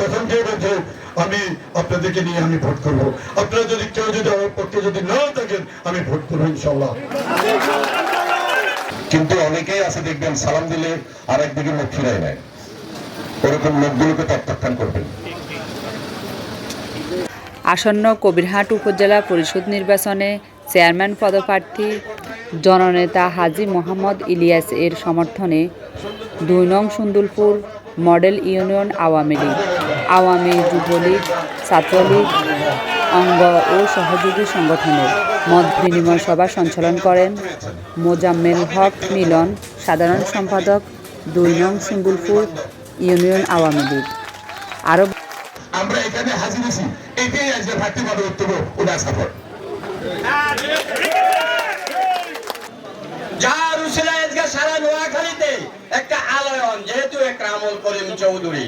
কসম খেয়ে বলছে, আমি আপনাদেরকে নিয়ে আমি ভোট করব। আপনারা যদি কেউ যদি আমার পক্ষে যদি নাও থাকেন, আমি ভোট করব ইনশাল্লাহ কিন্তু অনেকেই আছে, দেখবেন, সালাম দিলে আর একদিকে মুখ ফিরাই নেয়। ওরকম লোকগুলোকে প্রত্যাখ্যান করবেন। আসন্ন কবিরহাট উপজেলা পরিষদ নির্বাচনে চেয়ারম্যান পদপ্রার্থী জননেতা হাজী মোহাম্মদ ইলিয়াস এর সমর্থনে দুই নং সুন্দুলপুর মডেল ইউনিয়ন আওয়ামী লীগ। আওয়ামী যুবলীগ, ছাত্রলীগ, অঙ্গ ও সহযোগী সংগঠনের মত বিনিময় সভা সঞ্চালন করেন মোজাম্মেল হক মিলন, সাধারণ সম্পাদক, দুই নং সুন্দুলপুর ইউনিয়ন আওয়ামী লীগ। আরও আমরা এখানে হাজির হয়েছি। এটাই আজকে মানব উত্তর ওনার সাপোর্ট যার উসিলা আজকে সারা নোয়াখালীতে একটা আলোয়ন, যেহেতু একটা আমল করিম চৌধুরী।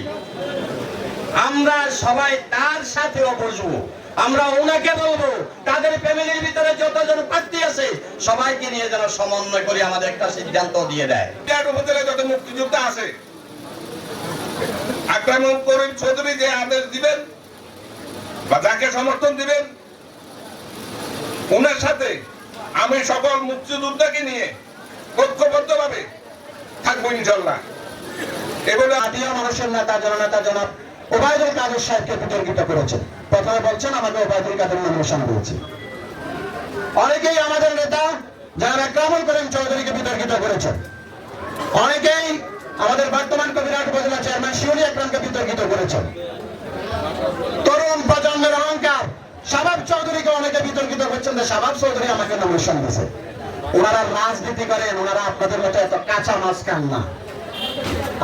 আমরা সবাই তার সাথেও বসবো আমরা ওনাকে বলব তাদের ফ্যামিলির ভিতরে যতজন প্রার্থী আছে সবাইকে নিয়ে যেন সমন্বয় করে আমাদের একটা সিদ্ধান্ত দিয়ে দেয়। উপজেলায় যত মুক্তিযোদ্ধা আছে আক্রমণ করিম চৌধুরী যে আদেশ দিবেন বা যাকে সমর্থন দিবেন ওনার সাথে আমি সকল মুক্তিযোদ্ধাকে নিয়ে ঐক্যবদ্ধ ভাবে থাকব ইনশাল্লাহ। এগুলো জাতীয় মানুষের নেতা জননেতা জনাব ওবায়দুল কাদের সাহেবকে বিতর্কিত করেছেন প্রথমে বলছেন, আমাকে ওবায়দুল কাদের নমিনেশন দিয়েছে। অনেকেই আমাদের নেতা যারা কামল করিম চৌধুরীকে বিতর্কিত করেছেন অনেকেই আমাদের বর্তমান কবিরাট উপজেলা চেয়ারম্যান শিউলি আকরামকে বিতর্কিত করেছেন তরুণ প্রজন্মের অহংকার, শাবাব চৌধুরীকে অনেকে বিতর্কিত করছেন যে শাবাব চৌধুরী আমাকে নমিনেশন দিয়েছে। ওনারা রাজনীতি করেন, ওনারা আপনাদের মতো এত কাঁচা মাছ খান না।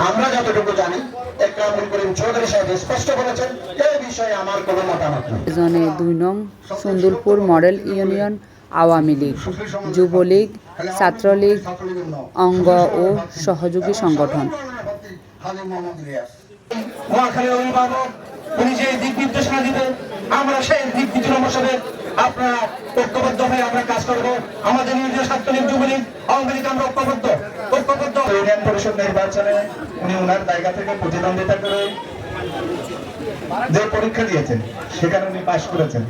আমরা যতটুকু জানি একরামুল করিম চৌধুরী সাহেব স্পষ্ট বলেছেন এই বিষয়ে আমার কোনো মতামত নেই। জনে দুই নং সুন্দরপুর মডেল ইউনিয়ন আওয়ামী লীগ যুবলীগ ছাত্রলীগ অঙ্গ ও সহযোগী সংগঠন। মহাখালীর অভিভাবক উনি যে দিক নির্দেশনা দিবেন আমরা সেই দিক নির্দেশনা ঐক্যবদ্ধ হয়ে আমরা কাজ করব। আমাদের নির্দেশ যুবলীগ, আওয়ামী লীগ আমরা ঐক্যবদ্ধ। ঐক্যবদ্ধ। ইউনিয়ন পরিষদ নির্বাচনে উনি ওনার জায়গা থেকে প্রতিদ্বন্দ্বিতা করে যে পরীক্ষা দিয়েছেন, সেখানে উনি পাশ করেছেন।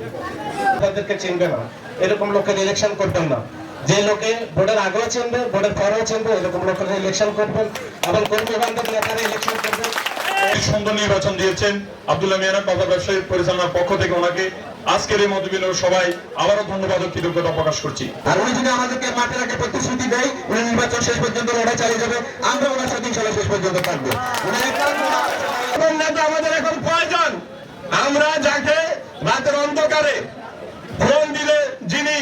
চিনবে না। এরকম লোকের ইলেকশন করবেন না। যে লোকে ভোটের আগেও চিনবে, ভোটের পরেও চিনবে, এরকম লোকের ইলেকশন করবেন। এবং কর্মী বান্ধব নেতারা ইলেকশন করবেন। সুন্দর নির্বাচন দিয়েছেন আব্দুল্লাহ মিয়ানা বাজার ব্যবসায়ী পরিচালনার পক্ষ থেকে ওনাকে আজকের এই মতবিনিময় সবাই আবারও ধন্যবাদ ও কৃতজ্ঞতা প্রকাশ করছি। আর উনি যদি আমাদেরকে মাঠে রাখে প্রতিশ্রুতি দেয় উনি নির্বাচন শেষ পর্যন্ত লড়াই চালিয়ে যাবে আমরা ওনার সাথে ইনশাল্লাহ শেষ পর্যন্ত থাকব। নেতা আমাদের এখন প্রয়োজন? আমরা যাকে রাতের অন্ধকারে ফোন দিলে যিনি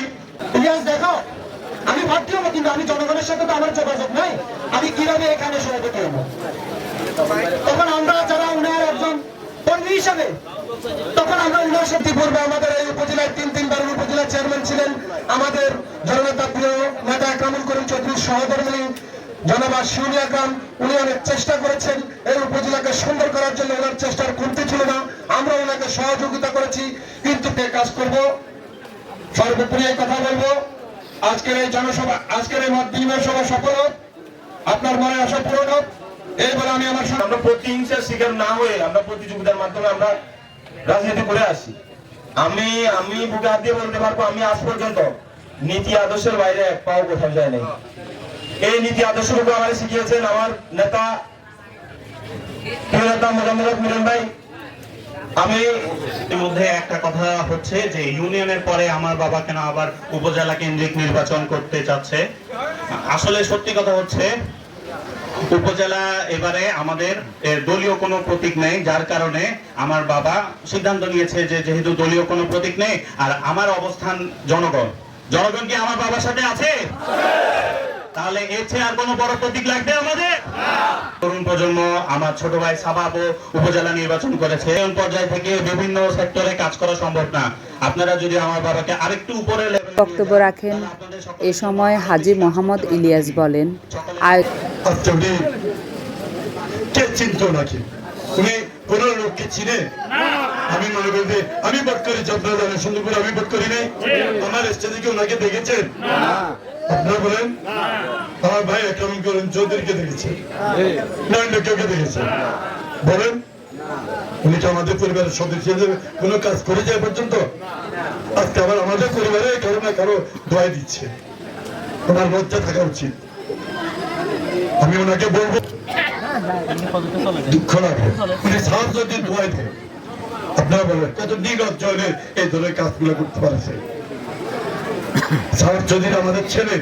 ইলিয়াস দেখো আমি ভর্তি হব কিন্তু আমি জনগণের সাথে তো আমার যোগাযোগ নাই। আমি কীভাবে এখানে সভাপতি হব? তখন আমরা যারা উনার একজন কর্মী হিসাবে তখন আমরা সাথে পূর্বে আমাদের এই উপজেলায় তিন তিনবার উপজেলার চেয়ারম্যান ছিলেন। আমাদের জননেতা প্রিয় নেতা কামুল করিম চৌধুরীর সহধর্মী জনাবা শিউলি আকরাম, উনি অনেক চেষ্টা করেছেন এই উপজেলাকে সুন্দর করার জন্য, ওনার চেষ্টার কমতি ছিল না। আমরা ওনাকে সহযোগিতা করেছি, কিন্তু কে কাজ করব? সর্বোপরি কথা বলব। আজকের এই জনসভা, আজকের এই মত বিনিময় সভা সফল আপনার মনে আশা পূরণ হোক। এই বলে আমি আমার সঙ্গে- আমরা প্রতিহিংসার শিকার না হয়ে আমরা প্রতিযোগিতার মাধ্যমে আমরা রাজনীতি করে আসি। আমি আমি বুকে হাত দিয়ে বলতে পারব, আমি আজ পর্যন্ত নীতি আদর্শের বাইরে এক পাও কোথাও যায় নাই। এই নীতি আদর্শটুকু আমার শিখিয়েছেন আমার নেতা আমি এর মধ্যে একটা কথা হচ্ছে যে ইউনিয়নের পরে আমার বাবা কেন আবার উপজেলা কেন্দ্রিক নির্বাচন করতে চাচ্ছে? আসলে সত্যি কথা হচ্ছে উপজেলা এবারে আমাদের দলীয় কোনো প্রতীক নেই যার কারণে আমার বাবা সিদ্ধান্ত নিয়েছে যে যেহেতু দলীয় কোনো প্রতীক নেই আর আমার অবস্থান জনগণ। জনগণ কি আমার বাবার সাথে আছে? তাহলে এর চেয়ে আর কোনো বড় প্রতীক লাগবে আমাদের? তরুণ প্রজন্ম আমার ছোট ভাই সাবাবও উপজেলা নির্বাচন করেছে। এই পর্যায় থেকে বিভিন্ন সেক্টরে কাজ করা সম্ভব না। আপনারা যদি আমার বাবাকে আরেকটু উপরে বক্তব্য রাখেন। এ সময় হাজী মোহাম্মদ ইলিয়াস বলেন আয় আচ্ছা উনি কে চিনত নাকি উনি কোন লোককে চিনে আমি মনে করি যে আমি করেছি আপনারা জানেন সুন্দর করে আমি ভোট করি নাই আমার স্টেজে কি ওনাকে দেখেছেন আপনারা বলেন আমার ভাই কেমন করেন চৌধুরীকে দেখেছে না অন্য কেউকে দেখেছে বলেন উনি কি আমাদের পরিবারের সদস্য হিসেবে কোনো কাজ করে যায় পর্যন্ত আজকে আবার আমাদের পরিবারে কারও না কারও দোয়াই দিচ্ছে ওনার লজ্জা থাকা উচিত আমি ওনাকে বলব দুঃখ লাগে। উনি সাহায্য দিন দোয়াই দেন। আপনারা বলবেন কত নিরজ্জনের এই ধরনের কাজগুলো করতে পারছে? সাহায্য দিন আমাদের ছেলে।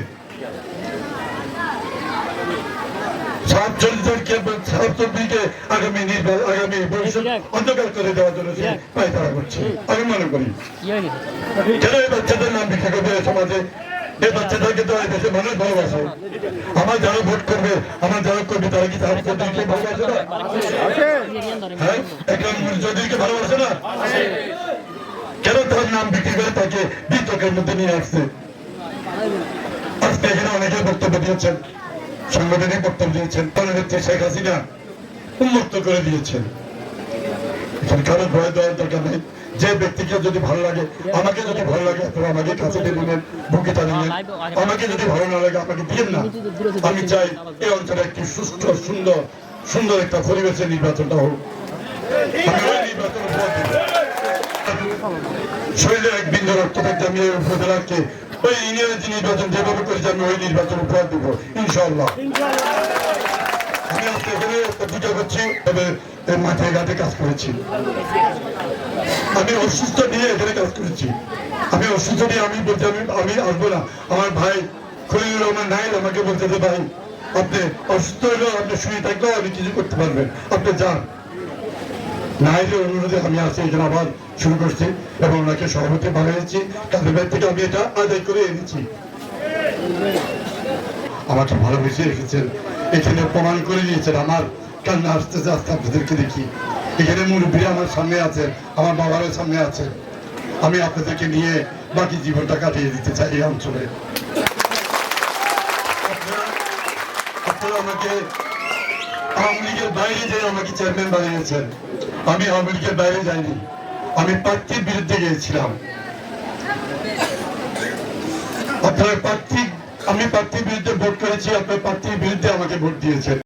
সাতজনকে সাতজনকে আগামী নির্বাচন আগামী ভবিষ্যৎ অন্ধকার করে দেওয়ার জন্য পায়তারা করছে। আমি মনে করি। কেন এই বাচ্চাদের নাম করবে সমাজে। এই তো মানুষ ভালোবাসে। আমার যারা ভোট করবে, আমার যারা তারা কি তার ভালোবাসে না? হ্যাঁ চৌধুরীকে ভালোবাসে না? কেন তার নাম বিক্রি করে তাকে বিতর্কের মধ্যে নিয়ে আসছে? আজকে এখানে অনেকে বক্তব্য দিয়েছেন, সাংগঠনিক বক্তব্য দিয়েছেন। প্রধানমন্ত্রী শেখ হাসিনা উন্মুক্ত করে দিয়েছেন। কারও ভয় দেওয়ার দরকার নেই। যে ব্যক্তিকে যদি ভালো লাগে আমাকে যদি ভালো লাগে আপনারা আমাকে কাছে টেনে নেন বুকে টানে নেন। আমাকে যদি ভালো না লাগে আমাকে দিয়েন না। আমি চাই এই অঞ্চলে একটি সুস্থ সুন্দর সুন্দর একটা পরিবেশের নির্বাচনটা হোক। শরীরে এক বিন্দু রক্ত থাকতে আমি উপজেলাকে ওই ইউনিয়নের যে নির্বাচন যেভাবে করেছি আমি ওই নির্বাচন উপহার দেবো ইনশাল্লাহ আমি আজকে এখানে পূজা করছি তবে মাঠে ঘাটে কাজ করেছি। আমি অসুস্থ নিয়ে এখানে কাজ করেছি। আমি অসুস্থ নিয়ে আমি বলছি, আমি আমি আসব না। আমার ভাই খলিলুর রহমান নাইল আমাকে বলতে যে, ভাই, আপনি অসুস্থ হলেও আপনি শুয়ে থাকলেও আপনি কিছু করতে পারবেন। আপনি যান। নাইলের অনুরোধে আমি আজকে এখানে আবার শুরু করছি এবং ওনাকে সভাপতি বানিয়েছি। তাদের বাড়ি থেকে আমি এটা আদায় করে এনেছি। আমাকে ভালোবেসে রেখেছেন। এখানে প্রমাণ করে দিয়েছেন আমার কান্না আসতেছে আস্তে আপনাদেরকে দেখি। এখানে মুরব্বীরা আমার সামনে আছেন আমার বাবারও সামনে আছেন আমি আপনাদেরকে নিয়ে বাকি জীবনটা কাটিয়ে দিতে চাই এই অঞ্চলে। আমাকে আওয়ামী লীগের বাইরে আমাকে চেয়ারম্যান বানিয়েছেন, আমি আওয়ামী লীগের বাইরে যাইনি। আমি প্রার্থীর বিরুদ্ধে গিয়েছিলাম। আপনার প্রার্থী আমি প্রার্থীর বিরুদ্ধে ভোট করেছি, আপনার প্রার্থীর বিরুদ্ধে আমাকে ভোট দিয়েছেন।